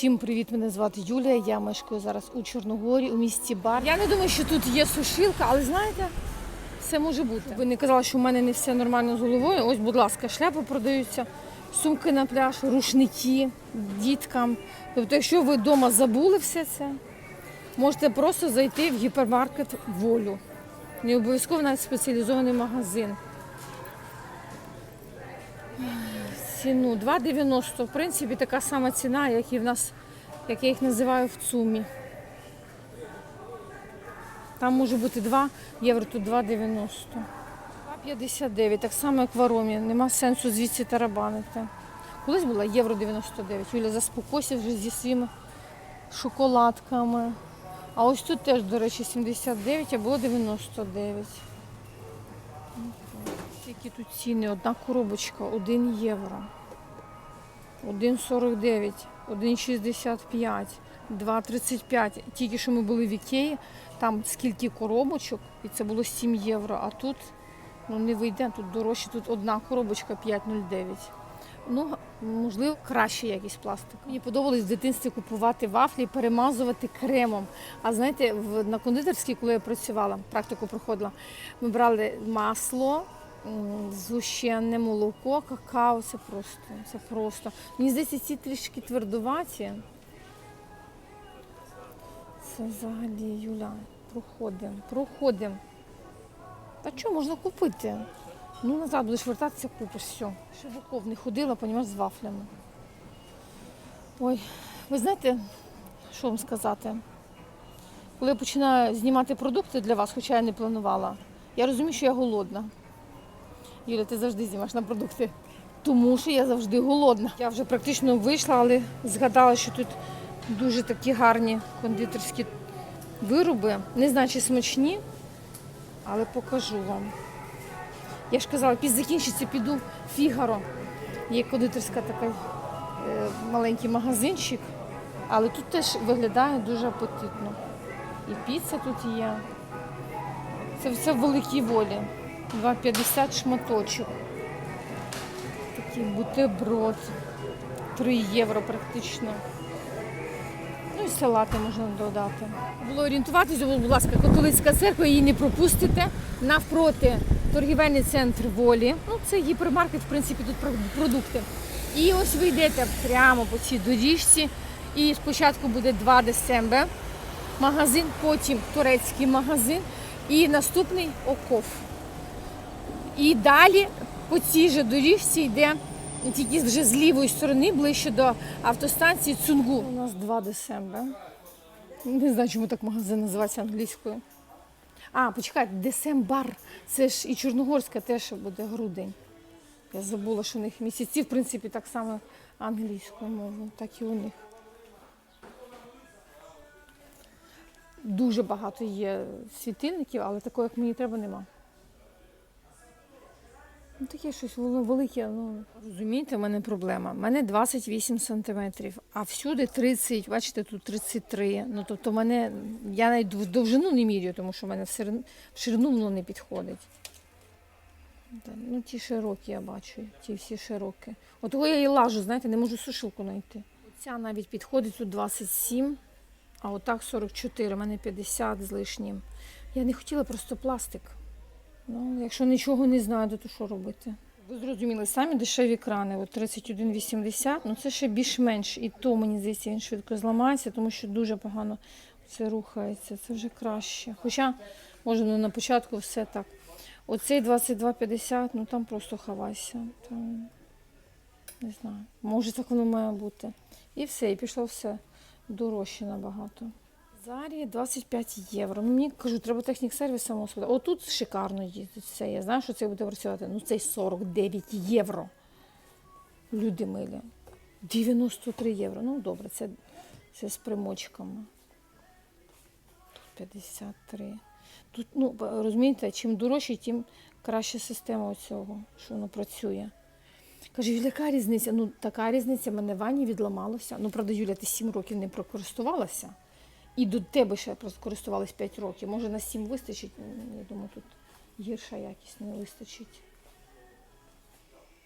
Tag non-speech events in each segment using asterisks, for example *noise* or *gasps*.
Всім привіт! Мене звати Юлія. Я мешкаю зараз у Чорногорі, у місті Бар. Я не думаю, що тут є сушилка, але знаєте, все може бути. Ви не казали, що в мене не все нормально з головою. Ось, будь ласка, шляпи продаються, сумки на пляж, рушники діткам. Тобто, якщо ви вдома забули все це, можете просто зайти в гіпермаркет волю. Не обов'язково навіть спеціалізований магазин. Ціну 2,90. В принципі, така сама ціна, як і в нас, як я їх називаю в ЦУМі. Там може бути 2 євро, тут 2,90. 2,59, так само, як в Аромі. Нема сенсу звідси тарабанити. Колись була євро 99. Юля заспокойся вже зі своїми шоколадками. А ось тут теж, до речі, 79 або 99. Які тут ціни? Одна коробочка 1 євро. 1,49, 1,65, 2,35. Тільки що ми були в Ікеї, там скільки коробочок, і це було 7 євро. А тут ну, не вийде, тут дорожче, тут одна коробочка 5,09. Ну, можливо, краще якість пластику. Мені подобалось в дитинстві купувати вафлі, перемазувати кремом. А знаєте, в, на кондитерській, коли я працювала, практику проходила, ми брали масло, згущенне молоко, какао. Це просто, це просто. Мені здається, ці трішки твердуваті. Це взагалі, Юля, проходимо, проходимо. Та що можна купити? Ну, назад будеш вертатися, купиш все. Ще в оков не ходила, понімаєш, з вафлями. Ой, ви знаєте, що вам сказати? Коли я починаю знімати продукти для вас, хоча я не планувала, я розумію, що я голодна. Юля, ти завжди знімаєш на продукти. Тому що я завжди голодна. Я вже практично вийшла, але згадала, що тут дуже такі гарні кондитерські вироби. Не знаю, чи смачні, але покажу вам. Я ж казала, після закінчиться, піду в Фігаро. Є кондитерська така е, маленький магазинчик, але тут теж виглядає дуже апетитно. І піца тут є. Це все в великій волі. 2,50 шматочок. Такий бутерброд. 3 євро практично. Ну і салати можна додати. Було орієнтуватися, будь ласка, католицька церква, її не пропустите. Навпроти торгівельний центр волі. Ну, це гіпермаркет, в принципі, тут продукти. І ось ви йдете прямо по цій доріжці. І спочатку буде 2 десембер магазин, потім турецький магазин і наступний оков. І далі по цій же доріжці йде тільки вже з лівої сторони, ближче до автостанції Цунгу. У нас 2 десембра. Не знаю, чому так магазин називається англійською. А, почекайте, Десембар. Це ж і Чорногорська теж буде грудень. Я забула, що у них місяці, в принципі, так само англійською мовою, так і у них. Дуже багато є світильників, але такого, як мені треба, нема. Ну, таке щось воно велике. Ну розумієте, в мене проблема. У мене 28 сантиметрів, а всюди 30, бачите, тут 33. Ну тобто, мене я навіть в довжину не міряю, тому що в мене в ширину, воно не підходить. Ну, ті широкі я бачу, ті всі широкі. От я і лажу, знаєте, не можу сушилку знайти. Ця навіть підходить тут 27, а отак 44, у мене 50 з лишнім. Я не хотіла просто пластик. Ну, якщо нічого не знаю, то що робити? Ви зрозуміли, самі дешеві крани, от 31,80, ну це ще більш-менш. І то, мені здається, він швидко зламається, тому що дуже погано це рухається. Це вже краще. Хоча, може, ну, на початку все так. Оцей 22,50, ну там просто хавайся. Там, не знаю, може так воно має бути. І все, і пішло все дорожче набагато. Зарі 25 євро. Мені кажу, треба технік сервіс самого спитати. Отут шикарно їздить все. Я знаю, що це буде працювати. Ну цей 49 євро. Люди милі. 93 євро. Ну добре, це, це з примочками. Тут 53. Тут, ну, розумієте, чим дорожче, тим краща система цього, що воно працює. Каже, Юля, яка різниця? Ну, така різниця, мене в ванні відламалося. Ну, правда, Юля, ти 7 років не прокористувалася. І до тебе ще просто користувались 5 років. Може на 7 вистачить. Ну, Я думаю, тут гірша якість не вистачить.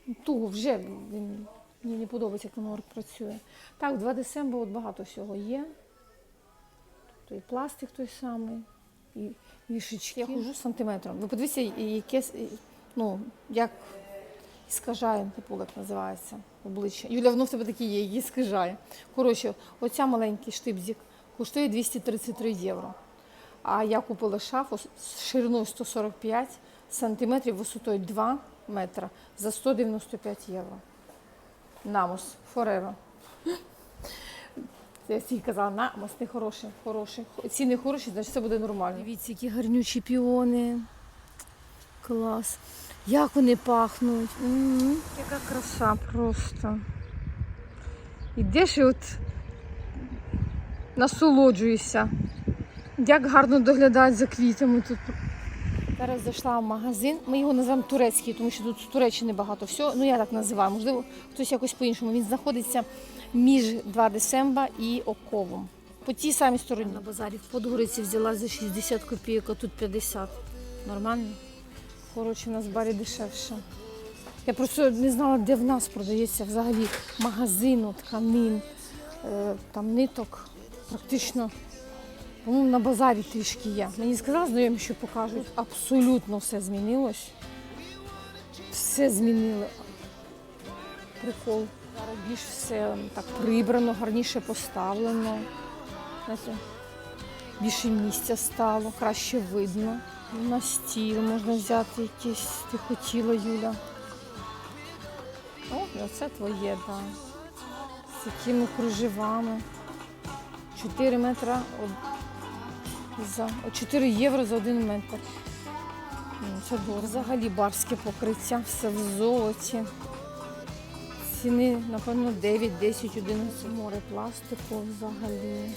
Ну, Того вже він Мені не подобається, як воно працює. Так, в 2 десембра от багато всього є. Тобто і пластик той самий, і вішечки. Я хожу сантиметром. Ви подивіться, яке, ну, як іскажає, типу, як називається обличчя. Юля, воно в тебе такі є, які скажає. Коротше, оця маленький штибзик коштує 233 євро. А я купила шафу з шириною 145 сантиметрів, висотою 2 метра за 195 євро. Намус, Фореро. *gasps* Я всі казала, намус не хороший, хороший. Ціни хороші, значить все буде нормально. Дивіться, які гарнючі піони. Клас. Як вони пахнуть. м Яка краса просто. Ідеш і от насолоджуєшся. Як гарно доглядають за квітами тут. Зараз зайшла в магазин. Ми його називаємо турецький, тому що тут з Туреччини багато всього. Ну я так називаю. Можливо, хтось якось по-іншому. Він знаходиться між 2 Десемба і Оковом. По тій самій стороні. На базарі в Подгориці взяла за 60 копійок, а тут 50. Нормально? Коротше, у нас в барі дешевше. Я просто не знала, де в нас продається взагалі магазину, тканин, е, там ниток. Практично ну, на базарі трішки є. Мені сказали знайомі, що покажуть. Абсолютно все змінилось. Все змінили. Прикол. Зараз більш все так прибрано, гарніше поставлено. Більше місця стало, краще видно. На стіл можна взяти якийсь, ти хотіла, Юля. О, це твоє, так. Да. З такими кружевами. 4 метра за 4 євро за 1 метр. Ну, Це дорого. Взагалі барське покриття, все в золоті. Ціни, напевно, 9, 10, 11 море пластику взагалі.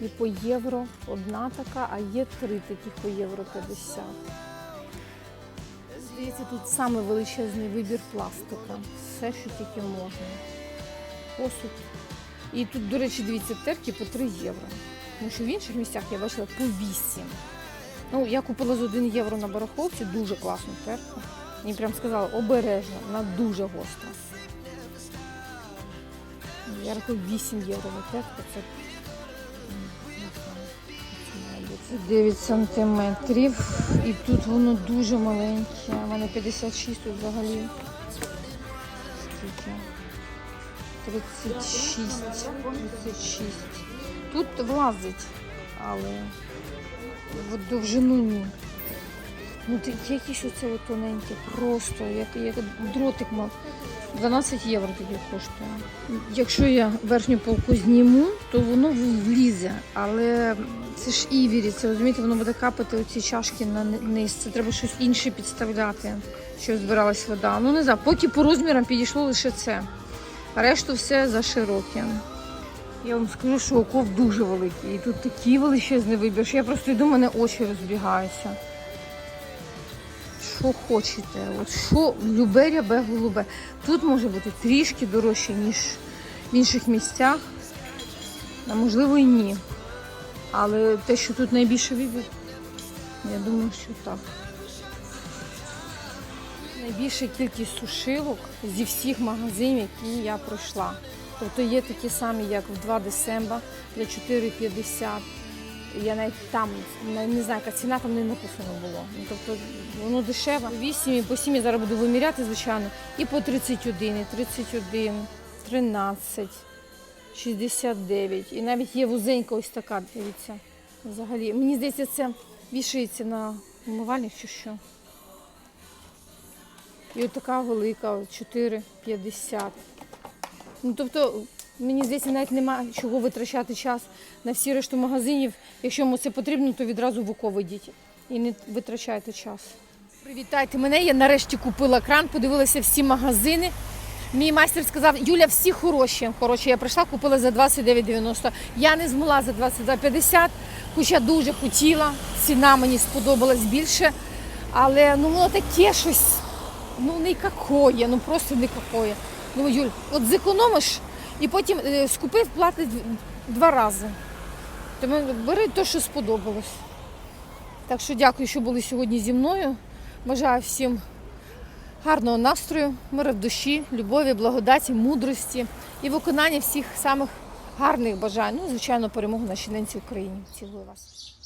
І по євро одна така, а є три таких по євро 50. Здається, тут саме величезний вибір пластика. Все, що тільки можна. Посуд. І тут, до речі, дивіться, терки по 3 євро. Тому що в інших місцях я бачила по 8. Ну, я купила за 1 євро на барахолці дуже класну терку. Мені прям сказали, обережно, вона дуже гостра. Я рахую 8 євро за терку. Це м, не знаю, це має бути. Це 9 сантиметрів. І тут воно дуже маленьке. У мене 56 тут взагалі. 36. 36. Тут влазить, але в довжину ні. Ну, ти якісь оце тоненьке, просто, як, як дротик мав. 12 євро тоді коштує. Якщо я верхню полку зніму, то воно влізе. Але це ж івірі, це розумієте, воно буде капати оці чашки на низ. Це треба щось інше підставляти, щоб збиралась вода. Ну не знаю, поки по розмірам підійшло лише це. Решту все за широке. Я вам скажу, що оков дуже великий. І тут такий величезний вибір, що я просто йду, мене очі розбігаються. Що хочете, от що любе рябе голубе. Тут може бути трішки дорожче, ніж в інших місцях. А можливо і ні. Але те, що тут найбільше вибір, я думаю, що так. Найбільша кількість сушилок зі всіх магазинів, які я пройшла. Тобто є такі самі, як в 2 Десемба за 4,50. Я навіть там не знаю, яка ціна там не написано було. Ну, тобто воно дешеве. 8 і по 7 я зараз буду виміряти, звичайно. І по 31, і 31, 13, 69. І навіть є вузенька ось така, дивіться. Взагалі. Мені здається, це вішається на умивальник чи що. І от така велика, 4,50. Ну, тобто, мені здається, навіть немає чого витрачати час на всі решту магазинів. Якщо вам це потрібно, то відразу в ОКО йдіть і не витрачайте час. Привітайте мене, я нарешті купила кран, подивилася всі магазини. Мій майстер сказав, Юля, всі хороші. Коротше, я прийшла, купила за 29,90. Я не змогла за 22,50, хоча дуже хотіла. Ціна мені сподобалась більше. Але ну воно таке щось, ну не какое, ну просто не какое. Ну, Юль, от зекономиш і потім е, скупив, платить два рази. Тому бери те, що сподобалось. Так що дякую, що були сьогодні зі мною. Бажаю всім гарного настрою, мира в душі, любові, благодаті, мудрості і виконання всіх самих гарних бажань. Ну, звичайно, перемогу нашій ненці Україні. Цілую вас.